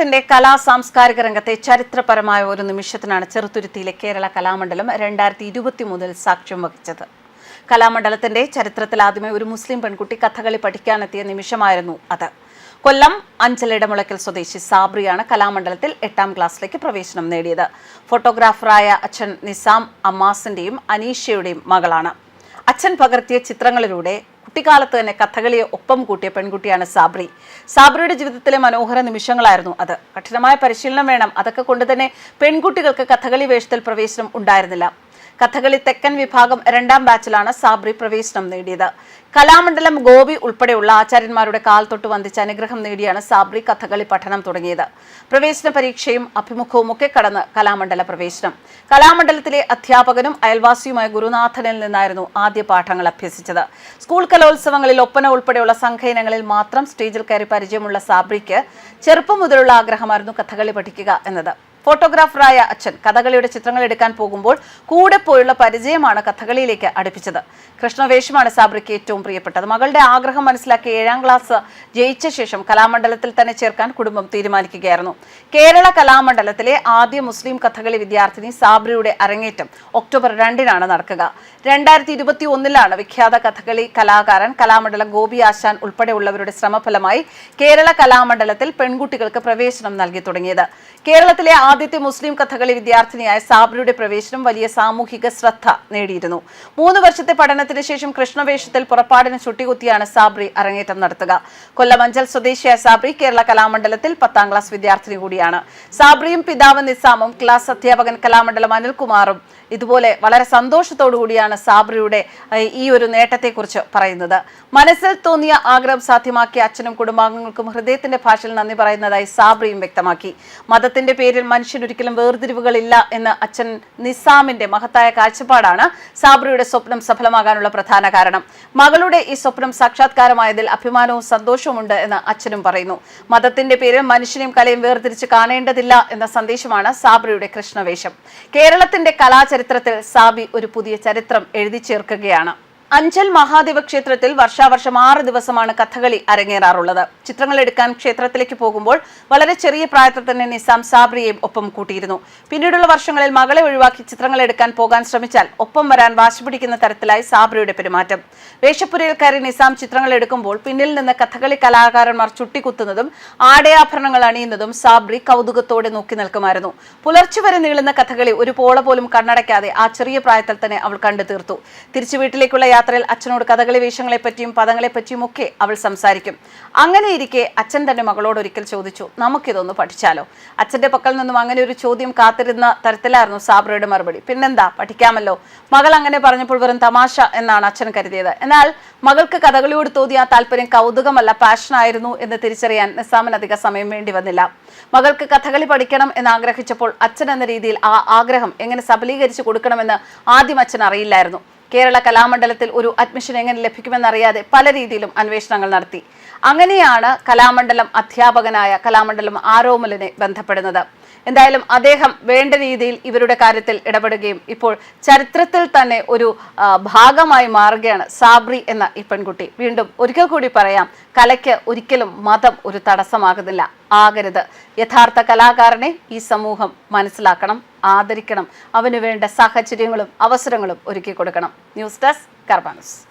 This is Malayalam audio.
കേരളത്തിന്റെ കലാ സാംസ്കാരിക രംഗത്തെ ചരിത്രപരമായ ഒരു നിമിഷത്തിനാണ് ചെറുത്തുരുത്തിയിലെ കേരള കലാമണ്ഡലം രണ്ടായിരത്തി ഇരുപത്തി മുതൽ സാക്ഷ്യം വഹിച്ചത്. കലാമണ്ഡലത്തിന്റെ ചരിത്രത്തിൽ ആദ്യമേ ഒരു മുസ്ലിം പെൺകുട്ടി കഥകളി പഠിക്കാനെത്തിയ നിമിഷമായിരുന്നു അത്. കൊല്ലം അഞ്ചലിടമുളയ്ക്കൽ സ്വദേശി സാബ്രിയാണ് കലാമണ്ഡലത്തിൽ എട്ടാം ക്ലാസ്സിലേക്ക് പ്രവേശനം നേടിയത്. ഫോട്ടോഗ്രാഫറായ അച്ഛൻ നിസാം അമ്മാസിന്റെയും അനീഷയുടെയും മകളാണ്. അച്ഛൻ പകർത്തിയ ചിത്രങ്ങളിലൂടെ കുട്ടിക്കാലത്ത് തന്നെ കഥകളിയെ ഒപ്പം കൂട്ടിയ പെൺകുട്ടിയാണ് സാബ്രി. സാബ്രിയുടെ ജീവിതത്തിലെ മനോഹര നിമിഷങ്ങളായിരുന്നു അത്. കഠിനമായ പരിശീലനം വേണം. അതൊക്കെ കൊണ്ട് തന്നെ പെൺകുട്ടികൾക്ക് കഥകളി വേഷത്തിൽ പ്രവേശനം ഉണ്ടായിരുന്നില്ല. കഥകളി തെക്കൻ വിഭാഗം രണ്ടാം ബാച്ചിലാണ് സാബ്രി പ്രവേശനം നേടിയത്. കലാമണ്ഡലം ഗോപി ഉൾപ്പെടെയുള്ള ആചാര്യന്മാരുടെ കാൽ തൊട്ട് വന്ദിച്ച അനുഗ്രഹം നേടിയാണ് സാബ്രി കഥകളി പഠനം തുടങ്ങിയത്. പ്രവേശന പരീക്ഷയും അഭിമുഖവും ഒക്കെ കടന്ന് കലാമണ്ഡല പ്രവേശനം. കലാമണ്ഡലത്തിലെ അധ്യാപകനും അയൽവാസിയുമായ ഗുരുനാഥനിൽ നിന്നായിരുന്നു ആദ്യ പാഠങ്ങൾ അഭ്യസിച്ചത്. സ്കൂൾ കലോത്സവങ്ങളിൽ ഒപ്പന ഉൾപ്പെടെയുള്ള സംഘയിനങ്ങളിൽ മാത്രം സ്റ്റേജിൽ കയറി പരിചയമുള്ള സാബ്രിക്ക് ചെറുപ്പം മുതലുള്ള ആഗ്രഹമായിരുന്നു കഥകളി പഠിക്കുക എന്നത്. ഫോട്ടോഗ്രാഫറായ അച്ഛൻ കഥകളിയുടെ ചിത്രങ്ങൾ എടുക്കാൻ പോകുമ്പോൾ കൂടെ പോയുള്ള പരിചയമാണ് കഥകളിയിലേക്ക് അടുപ്പിച്ചത്. കൃഷ്ണവേഷമാണ് സാബ്രിക്ക് ഏറ്റവും പ്രിയപ്പെട്ടത്. മകളുടെ ആഗ്രഹം മനസ്സിലാക്കി ഏഴാം ക്ലാസ് ജയിച്ച ശേഷം കലാമണ്ഡലത്തിൽ തന്നെ ചേർക്കാൻ കുടുംബം തീരുമാനിക്കുകയായിരുന്നു. കേരള കലാമണ്ഡലത്തിലെ ആദ്യ മുസ്ലിം കഥകളി വിദ്യാർത്ഥിനി സാബ്രിയുടെ അരങ്ങേറ്റം ഒക്ടോബർ രണ്ടിനാണ് നടക്കുക. രണ്ടായിരത്തി ഇരുപത്തി ഒന്നിലാണ് വിഖ്യാത കഥകളി കലാകാരൻ കലാമണ്ഡലം ഗോപി ആശാൻ ഉൾപ്പെടെയുള്ളവരുടെ ശ്രമഫലമായി കേരള കലാമണ്ഡലത്തിൽ പെൺകുട്ടികൾക്ക് പ്രവേശനം നൽകി തുടങ്ങിയത്. കേരളത്തിലെ ആദ്യത്തെ മുസ്ലിം കഥകളി വിദ്യാർത്ഥിനിയായ സാബ്രിയുടെ പ്രവേശനം വലിയ സാമൂഹിക ശ്രദ്ധ നേടിയിരുന്നു. മൂന്ന് വർഷത്തെ പഠനത്തിന് ശേഷം കൃഷ്ണവേഷത്തിൽ പുറപ്പാടിന് ചുട്ടികുത്തിയാണ് സാബ്രി അരങ്ങേറ്റം നടത്തുക. കൊല്ലമഞ്ചൽ സ്വദേശിയായ സാബ്രി കേരള കലാമണ്ഡലത്തിൽ പത്താം ക്ലാസ് വിദ്യാർത്ഥിനി കൂടിയാണ്. സാബ്രിയും പിതാവ് നിസാമും ക്ലാസ് അധ്യാപകൻ കലാമണ്ഡലം അനിൽകുമാറും ഇതുപോലെ വളരെ സന്തോഷത്തോടു കൂടിയാണ് സാബ്രിയുടെ ഈ ഒരു നേട്ടത്തെക്കുറിച്ച് പറയുന്നത്. മനസ്സിൽ തോന്നിയ ആഗ്രഹം സാധ്യമാക്കിയ അച്ഛനും കുടുംബാംഗങ്ങൾക്കും ഹൃദയത്തിന്റെ ഭാഷയിൽ നന്ദി പറയുന്നതായി സാബ്രിയും വ്യക്തമാക്കി. മതത്തിന്റെ പേരിൽ മനുഷ്യനൊരിക്കലും വേർതിരിവുകളില്ല എന്ന് അച്ഛൻ നിസാമിന്റെ മഹത്തായ കാഴ്ചപ്പാടാണ് സാബ്രിയുടെ സ്വപ്നം സഫലമാകാനുള്ള പ്രധാന കാരണം. മകളുടെ ഈ സ്വപ്നം സാക്ഷാത്കാരമായതിൽ അഭിമാനവും സന്തോഷവുമുണ്ട് എന്ന് അച്ഛനും പറയുന്നു. മതത്തിന്റെ പേരിൽ മനുഷ്യനെയും കലയും വേർതിരിച്ച് കാണേണ്ടതില്ല എന്ന സന്ദേശമാണ് സാബ്രിയുടെ കൃഷ്ണവേഷം. കേരളത്തിന്റെ കലാചരിത്രത്തിൽ സാബി ഒരു പുതിയ ചരിത്രം എഴുതി ചേർക്കുകയാണ്. അഞ്ചൽ മഹാദേവ ക്ഷേത്രത്തിൽ വർഷാവർഷം ആറ് ദിവസമാണ് കഥകളി അരങ്ങേറാറുള്ളത്. ചിത്രങ്ങൾ എടുക്കാൻ ക്ഷേത്രത്തിലേക്ക് പോകുമ്പോൾ വളരെ ചെറിയ പ്രായത്തിൽ തന്നെ നിസാം സാബ്രിയെയും ഒപ്പം കൂട്ടിയിരുന്നു. പിന്നീടുള്ള വർഷങ്ങളിൽ മകളെ ഒഴിവാക്കി ചിത്രങ്ങൾ എടുക്കാൻ പോകാൻ ശ്രമിച്ചാൽ ഒപ്പം വരാൻ വാശിപിടിക്കുന്ന തരത്തിലായി സാബ്രിയുടെ പെരുമാറ്റം. വേഷപ്പുരയിൽ കയറി നിസാം ചിത്രങ്ങൾ എടുക്കുമ്പോൾ പിന്നിൽ നിന്ന് കഥകളി കലാകാരന്മാർ ചുട്ടിക്കുത്തുന്നതും ആടയാഭരണങ്ങൾ അണിയുന്നതും സാബ്രി കൗതുകത്തോടെ നോക്കി നിൽക്കുമായിരുന്നു. പുലർച്ചെ വരെ നീളുന്ന കഥകളി ഒരു പോള പോലും കണ്ണടയ്ക്കാതെ ആ ചെറിയ പ്രായത്തിൽ തന്നെ അവൾ കണ്ടു തീർത്തു തിരിച്ചു വീട്ടിലേക്കുള്ള യാത്രയിൽ അച്ഛനോട് കഥകളി വേഷങ്ങളെപ്പറ്റിയും പദങ്ങളെപ്പറ്റിയും പദങ്ങളെ പറ്റിയും ഒക്കെ അവൾ സംസാരിക്കും. അങ്ങനെ ഇരിക്കെ അച്ഛൻ തന്റെ മകളോട് ഒരിക്കൽ ചോദിച്ചു നമുക്കിതൊന്ന് പഠിച്ചാലോ? അച്ഛന്റെ പക്കൽ നിന്നും അങ്ങനെ ഒരു ചോദ്യം കാത്തിരുന്ന തരത്തിലായിരുന്നു സാബ്രയുടെ മറുപടി. പിന്നെന്താ പഠിക്കാമല്ലോ. മകൾ അങ്ങനെ പറഞ്ഞപ്പോൾ വെറും തമാശ എന്നാണ് അച്ഛൻ കരുതിയത്. എന്നാൽ മകൾക്ക് കഥകളിയോട് തോന്നിയ താല്പര്യം കൗതുകമല്ല പാഷനായിരുന്നു എന്ന് തിരിച്ചറിയാൻ നിസാമിന് അധിക സമയം വേണ്ടി വന്നില്ല. മകൾക്ക് കഥകളി പഠിക്കണം എന്ന് ആഗ്രഹിച്ചപ്പോൾ അച്ഛൻ എന്ന രീതിയിൽ ആ ആഗ്രഹം എങ്ങനെ സബലീകരിച്ചു കൊടുക്കണമെന്ന് ആദ്യം അച്ഛൻ അറിയില്ലായിരുന്നു. കേരള കലാമണ്ഡലത്തിൽ ഒരു അഡ്മിഷൻ എങ്ങനെ ലഭിക്കുമെന്നറിയാതെ പല രീതിയിലും അന്വേഷണങ്ങൾ നടത്തി. അങ്ങനെയാണ് കലാമണ്ഡലം അധ്യാപകനായ കലാമണ്ഡലം ആരോമലിനെ ബന്ധപ്പെടുന്നത്. എന്തായാലും അദ്ദേഹം വേണ്ട രീതിയിൽ ഇവരുടെ കാര്യത്തിൽ ഇടപെടുകയും ഇപ്പോൾ ചരിത്രത്തിൽ തന്നെ ഒരു ഭാഗമായി മാറുകയാണ് സാബ്രി എന്ന ഈ പെൺകുട്ടി. വീണ്ടും ഒരിക്കൽ കൂടി പറയാം കലയ്ക്ക് ഒരിക്കലും മതം ഒരു തടസ്സമാകുന്നില്ല. ആകരുത്. യഥാർത്ഥ കലാകാരനെ ഈ സമൂഹം മനസ്സിലാക്കണം. ആദരിക്കണം. അവന് വേണ്ട സാഹചര്യങ്ങളും അവസരങ്ങളും ഒരുക്കി കൊടുക്കണം ന്യൂസ് ഡെസ്ക് കർബാനസ്